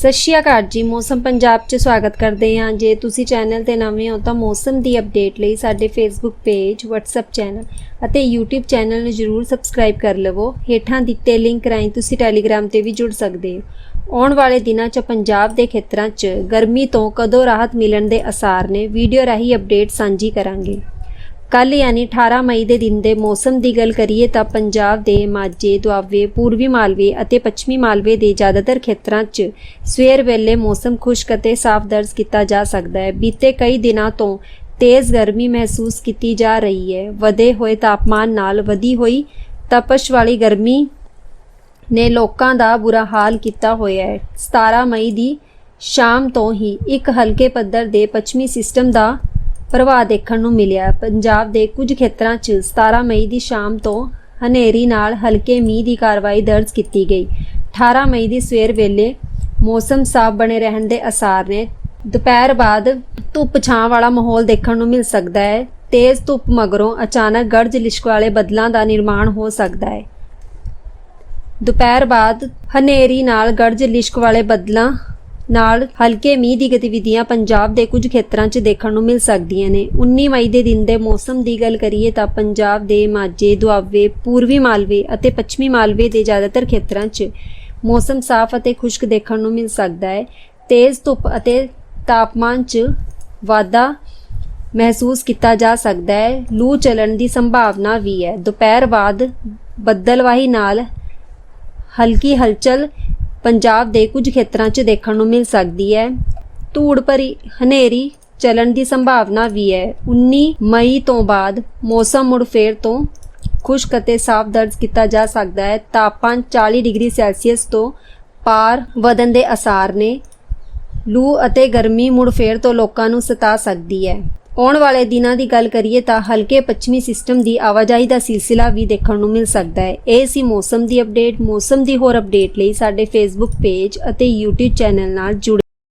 ਸਤਿ ਸ਼੍ਰੀ ਅਕਾਲ ਜੀ, ਮੌਸਮ ਪੰਜਾਬ 'ਚ ਸਵਾਗਤ ਕਰਦੇ ਹਾਂ। ਜੇ ਤੁਸੀਂ ਚੈਨਲ ਤੇ ਨਵੇਂ ਹੋ ਤਾਂ ਮੌਸਮ ਦੀ ਅਪਡੇਟ ਲਈ ਸਾਡੇ ਫੇਸਬੁੱਕ ਪੇਜ WhatsApp ਚੈਨਲ ਅਤੇ YouTube ਚੈਨਲ ਨੂੰ ਜਰੂਰ ਸਬਸਕ੍ਰਾਈਬ ਕਰ ਲਵੋ। ਹੇਠਾਂ ਦਿੱਤੇ ਲਿੰਕ ਰਾਹੀਂ ਤੁਸੀਂ ਟੈਲੀਗ੍ਰਾਮ ਤੇ ਵੀ ਜੁੜ ਸਕਦੇ ਹੋ। ਆਉਣ ਵਾਲੇ ਦਿਨਾਂ 'ਚ ਪੰਜਾਬ ਦੇ ਖੇਤਰਾਂ 'ਚ ਗਰਮੀ ਤੋਂ ਕਦੋਂ ਰਾਹਤ ਮਿਲਣ ਦੇ ਅਸਾਰ ਨੇ ਵੀਡੀਓ ਰਾਹੀਂ ਅਪਡੇਟ ਸਾਂਝੀ ਕਰਾਂਗੇ। ਕੱਲ ਯਾਨੀ 18 ਮਈ ਦੇ ਦਿਨ ਦੇ ਮੌਸਮ ਦੀ ਗੱਲ ਕਰੀਏ ਤਾਂ ਪੰਜਾਬ ਦੇ ਮਾਝੇ, ਦੁਆਬੇ, ਪੂਰਬੀ ਮਾਲਵੇ ਅਤੇ ਪੱਛਮੀ ਮਾਲਵੇ ਦੇ ਜ਼ਿਆਦਾਤਰ ਖੇਤਰਾਂ 'ਚ ਸਵੇਰ ਵੇਲੇ ਮੌਸਮ ਖੁਸ਼ਕ ਅਤੇ ਸਾਫ਼ ਦਰਜ ਕੀਤਾ ਜਾ ਸਕਦਾ ਹੈ। ਬੀਤੇ ਕਈ ਦਿਨਾਂ ਤੋਂ ਤੇਜ਼ ਗਰਮੀ ਮਹਿਸੂਸ ਕੀਤੀ ਜਾ ਰਹੀ ਹੈ। ਵਧੇ ਹੋਏ ਤਾਪਮਾਨ ਨਾਲ ਵਧੀ ਹੋਈ ਤਪਸ਼ ਵਾਲੀ ਗਰਮੀ ਨੇ ਲੋਕਾਂ ਦਾ ਬੁਰਾ ਹਾਲ ਕੀਤਾ ਹੋਇਆ ਹੈ। 17 ਮਈ ਦੀ ਸ਼ਾਮ ਤੋਂ ਹੀ ਇੱਕ ਹਲਕੇ ਪੱਧਰ ਦੇ ਪੱਛਮੀ ਸਿਸਟਮ ਦਾ ਪ੍ਰਭਾਵ ਦੇਖਣ ਨੂੰ ਮਿਲਿਆ। ਪੰਜਾਬ ਦੇ ਕੁਝ ਖੇਤਰਾਂ 'ਚ 17 ਮਈ ਦੀ ਸ਼ਾਮ ਤੋਂ ਹਨੇਰੀ ਨਾਲ ਹਲਕੇ ਮੀਂਹ ਦੀ ਕਾਰਵਾਈ ਦਰਜ ਕੀਤੀ ਗਈ। 18 ਮਈ ਦੀ ਸਵੇਰ ਵੇਲੇ ਮੌਸਮ ਸਾਫ਼ ਬਣੇ ਰਹਿਣ ਦੇ ਅਸਾਰ ਨੇ। ਦੁਪਹਿਰ ਬਾਅਦ ਧੁੱਪ ਛਾਂ ਵਾਲਾ ਮਾਹੌਲ ਦੇਖਣ ਨੂੰ ਮਿਲ ਸਕਦਾ ਹੈ। ਤੇਜ਼ ਧੁੱਪ ਮਗਰੋਂ ਅਚਾਨਕ ਗਰਜ ਲਿਸ਼ਕ ਵਾਲੇ ਬੱਦਲਾਂ ਦਾ ਨਿਰਮਾਣ ਹੋ ਸਕਦਾ ਹੈ। ਦੁਪਹਿਰ ਬਾਅਦ ਹਨੇਰੀ ਨਾਲ ਗਰਜ ਲਿਸ਼ਕ ਵਾਲੇ ਬੱਦਲਾਂ ਨਾਲ ਹਲਕੇ ਮੀਂਹ ਦੀ ਗਤੀਵਿਧੀਆਂ ਪੰਜਾਬ ਦੇ ਕੁਝ ਖੇਤਰਾਂ 'ਚ ਦੇਖਣ ਨੂੰ ਮਿਲ ਸਕਦੀਆਂ ਨੇ। 19 ਮਈ ਦੇ ਦਿਨ ਦੇ ਮੌਸਮ ਦੀ ਗੱਲ ਕਰੀਏ ਤਾਂ ਪੰਜਾਬ ਦੇ ਮਾਝੇ, ਦੁਆਬੇ, ਪੂਰਬੀ ਮਾਲਵੇ ਅਤੇ ਪੱਛਮੀ ਮਾਲਵੇ ਦੇ ਜ਼ਿਆਦਾਤਰ ਖੇਤਰਾਂ 'ਚ ਮੌਸਮ ਸਾਫ਼ ਅਤੇ ਖੁਸ਼ਕ ਦੇਖਣ ਨੂੰ ਮਿਲ ਸਕਦਾ ਹੈ। ਤੇਜ਼ ਧੁੱਪ ਅਤੇ ਤਾਪਮਾਨ 'ਚ ਵਾਧਾ ਮਹਿਸੂਸ ਕੀਤਾ ਜਾ ਸਕਦਾ ਹੈ। ਲੂ ਚੱਲਣ ਦੀ ਸੰਭਾਵਨਾ ਵੀ ਹੈ। ਦੁਪਹਿਰ ਬਾਅਦ ਬੱਦਲਵਾਹੀ ਨਾਲ ਹਲਕੀ ਹਲਚਲ ਪੰਜਾਬ ਦੇ ਕੁਝ ਖੇਤਰਾਂ 'ਚ ਦੇਖਣ ਨੂੰ ਮਿਲ ਸਕਦੀ ਹੈ। ਧੂੜ ਭਰੀ ਹਨੇਰੀ ਚੱਲਣ ਦੀ ਸੰਭਾਵਨਾ ਵੀ ਹੈ। 19 ਮਈ ਤੋਂ ਬਾਅਦ ਮੌਸਮ ਮੁੜ ਫੇਰ ਤੋਂ ਖੁਸ਼ਕ ਅਤੇ ਸਾਫ਼ ਦਰਜ ਕੀਤਾ ਜਾ ਸਕਦਾ ਹੈ। ਤਾਪਮਾਨ 40 ਡਿਗਰੀ ਸੈਲਸੀਅਸ ਤੋਂ ਪਾਰ ਵਧਣ ਦੇ ਅਸਾਰ ਨੇ। ਲੂ ਅਤੇ ਗਰਮੀ ਮੁੜ ਫੇਰ ਤੋਂ ਲੋਕਾਂ ਨੂੰ ਸਤਾ ਸਕਦੀ ਹੈ। ਆਉਣ ਵਾਲੇ ਦਿਨਾਂ ਦੀ ਗੱਲ ਕਰੀਏ ਤਾਂ ਹਲਕੇ ਪੱਛਮੀ ਸਿਸਟਮ ਦੀ ਆਵਾਜਾਈ ਦਾ ਸਿਲਸਿਲਾ ਵੀ ਦੇਖਣ ਨੂੰ ਮਿਲ ਸਕਦਾ ਹੈ। ਇਹ ਸੀ ਮੌਸਮ ਦੀ ਅਪਡੇਟ। ਮੌਸਮ ਦੀ ਹੋਰ ਅਪਡੇਟ ਲਈ ਸਾਡੇ ਫੇਸਬੁੱਕ ਪੇਜ ਅਤੇ YouTube ਚੈਨਲ ਨਾਲ ਜੁੜੇ